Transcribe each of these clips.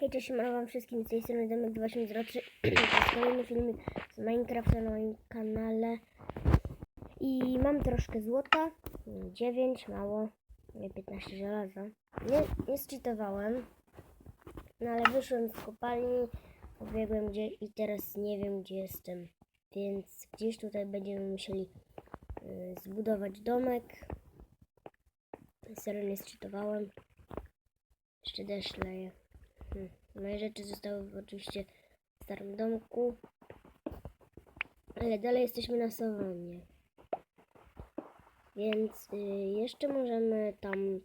Hej, cześć, mam wam wszystkim z tej strony Demek 2803. To jest kolejny filmik z Minecrafta na moim kanale. I mam troszkę złota. 9, mało. Nie 15 żelaza. Nie, nie zcheatowałem. No ale wyszłem z kopalni, pobiegłem gdzieś i teraz nie wiem gdzie jestem. Więc gdzieś tutaj będziemy musieli y, zbudować domek. Serio nie zcheatowałem. Jeszcze deszcz leje. Moje rzeczy zostały oczywiście w starym domku. Ale dalej jesteśmy na sawannie. Więc y, jeszcze możemy tam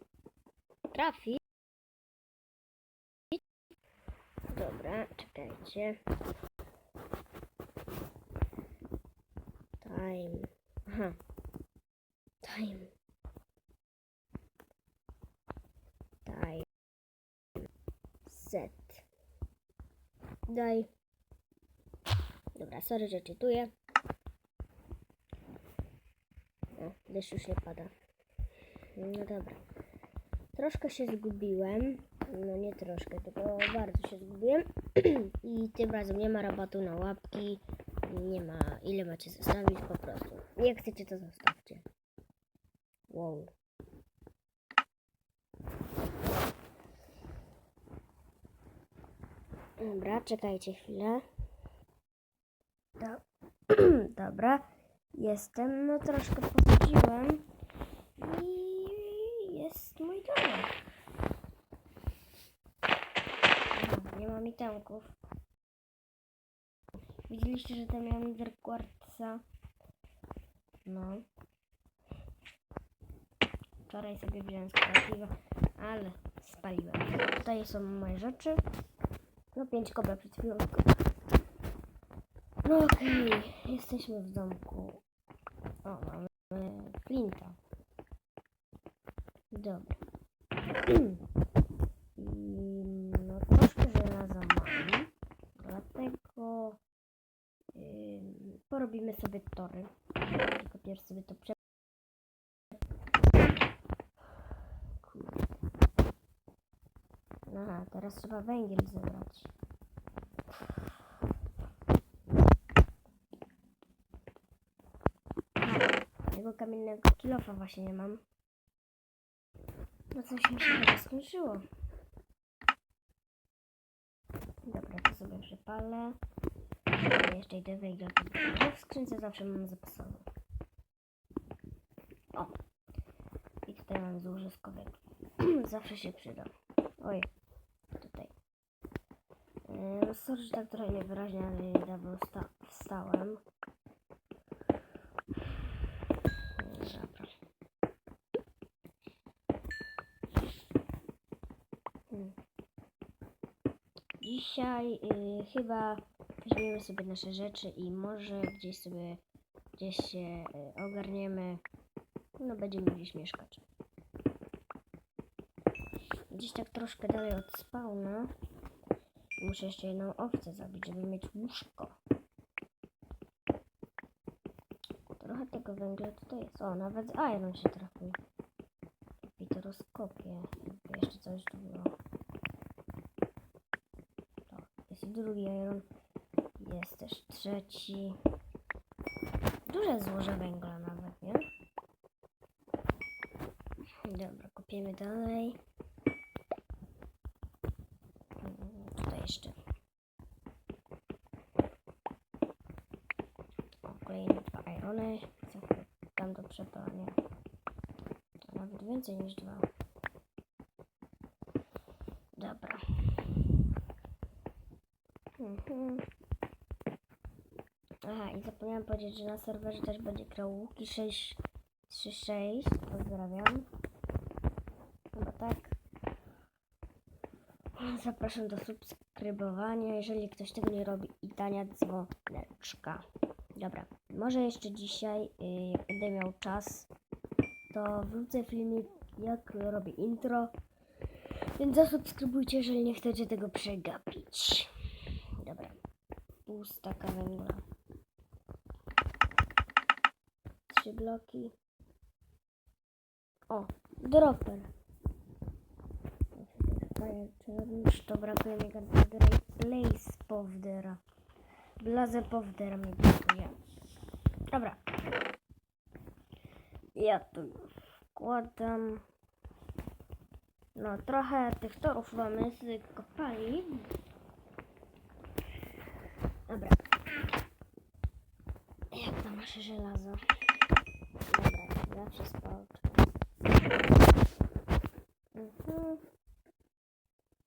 trafić. Dobra, czekajcie. Time. Aha. Time. Daj. Dobra, sorry, że czytuję. O, deszcz już nie pada. No dobra. Troszkę się zgubiłem. No nie troszkę, tylko bardzo się zgubiłem. I tym razem nie ma rabatu na łapki. Nie ma ile macie zostawić po prostu. Jak chcecie to zostawcie. Wow. Dobra, czekajcie chwilę. Do... Dobra, jestem, no troszkę posadziłem i jest mój domek. Aha, nie mam itemków. Widzieliście, że tam miałem Quartza? No. Wczoraj sobie wziąłem z ale spaliłem. Tutaj są moje rzeczy. No pięć kobra przed chwilą. No okej, jesteśmy w domku. O, mamy flinta. Dobra. I no troszkę żelaza mam. Dlatego ym, porobimy sobie tory. Tylko pierwszy sobie to prze... Kurde. Aha, teraz trzeba węgiel zebrać. Tego kamiennego kilofa właśnie nie mam. No coś mi się chyba skończyło. Dobra, to sobie przypalę. Jeszcze idę węgiel. W skrzynce zawsze mam zapasowy. O! I tutaj mam złożyskowy. zawsze się przyda. Oj. Yy, sorry, że tak trochę niewyraźnie, ale niedawno wsta wstałem. Dzisiaj yy, chyba weźmiemy sobie nasze rzeczy i może gdzieś sobie gdzieś się yy, ogarniemy. No będziemy gdzieś mieszkać. Gdzieś tak troszkę dalej od spawna. Muszę jeszcze jedną owcę zabić, żeby mieć łóżko. Trochę tego węgla tutaj jest. O, nawet iron się trafił. I to rozkopię. Jakby jeszcze coś było. To, jest drugi iron. Jest też trzeci. Duże złoże węgla nawet, nie? Dobra, kopiemy dalej. Mm, Tutaj jeszcze. Kolejne dwa irony. Tam do przepalania. To nawet więcej niż dwa. Dobra. Mhm. Aha, i zapomniałam powiedzieć, że na serwerze też będzie grał Łuki 636. Pozdrawiam. Chyba tak. Zapraszam do subskrybowania, jeżeli ktoś tego nie robi i dania dzwoneczka. Dobra, może jeszcze dzisiaj, y, jak będę miał czas, to wrócę filmik, jak robię intro. Więc zasubskrybujcie, jeżeli nie chcecie tego przegapić. Dobra, pół staka węgla. Trzy bloki. O, dropper. Challenge, to brakuje mi Blaze Powdera. Blaze Powdera mi brakuje. Dobra. Ja tu wkładam. No, trochę tych torów mamy z kopalni. Dobra. Jak tam nasze żelazo? Dobra, zawsze spał. Mhm.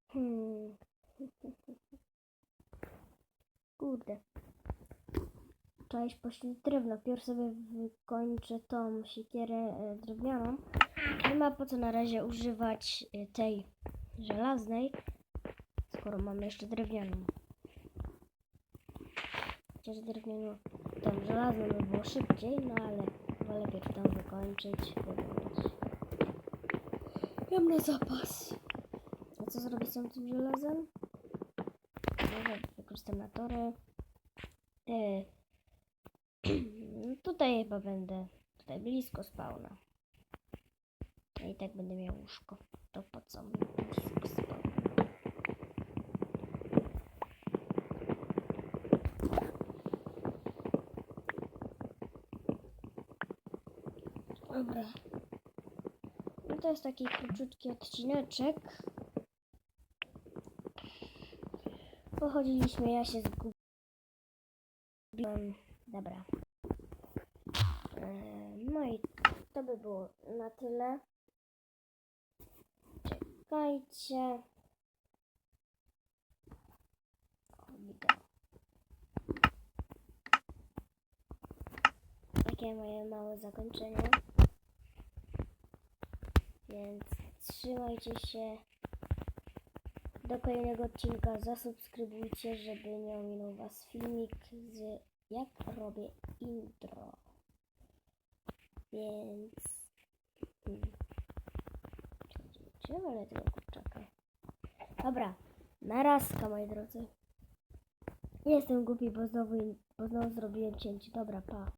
Hmm. Kurde. Iść poświęcić drewno. Pierw sobie wykończę tą siekierę e, drewnianą. Nie ma po co na razie używać e, tej żelaznej, skoro mamy jeszcze drewnianą. Chociaż drewnianą, tą żelazną by było szybciej, no ale wolę pierw tą wykończyć, wybrać. Mam na zapas. A co zrobić z tym żelazem? Może wykorzystam na tory. E, tutaj chyba będę tutaj blisko spawna. I tak będę miał łóżko. To po co mi blisko spawna? Dobra. No to jest taki króciutki odcineczek. Pochodziliśmy, ja się zgubiłem. Dobra. E, No i to by było na tyle. Czekajcie. Takie moje małe zakończenie. Więc trzymajcie się. Do kolejnego odcinka zasubskrybujcie, żeby nie ominął Was filmik z jak robię intro. Więc... Hmm. Czekajcie, ale tego kurczaka. Dobra, narazka moi drodzy. Jestem głupi, bo znowu, bo znowu zrobiłem cięcie. Dobra, pa.